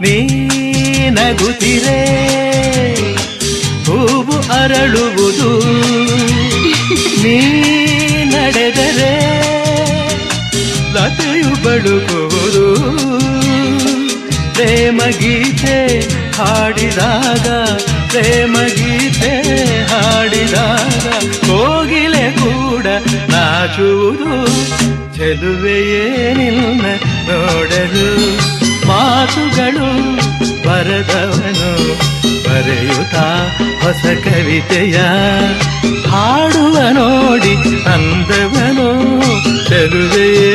ನೀ ನಗುತ್ತಿರೆ ಹೂವು ಅರಳುವುದು ನೀ ನಡೆದರೆ ಲತೆಯು ಬಳುಕುವುದು ಪ್ರೇಮ ಗೀತೆ ಹಾಡಿದಾಗ ಪ್ರೇಮ ಗೀತೆ ಹಾಡಿದಾಗ, ಕೋಗಿಲೆ ಕೂಡ ನಾಚುವುದು ಚೆಲುವೆಯೇನಿಲ್ಲ ನೋಡಲು. ಮಾತುಗಳು ಬರದವನು ಬರೆಯುತ್ತ ಹೊಸ ಕವಿತೆಯ ಹಾಡುವ ನೋಡಿ ಅಂದವನು ಚೆಲುವೆಯೇ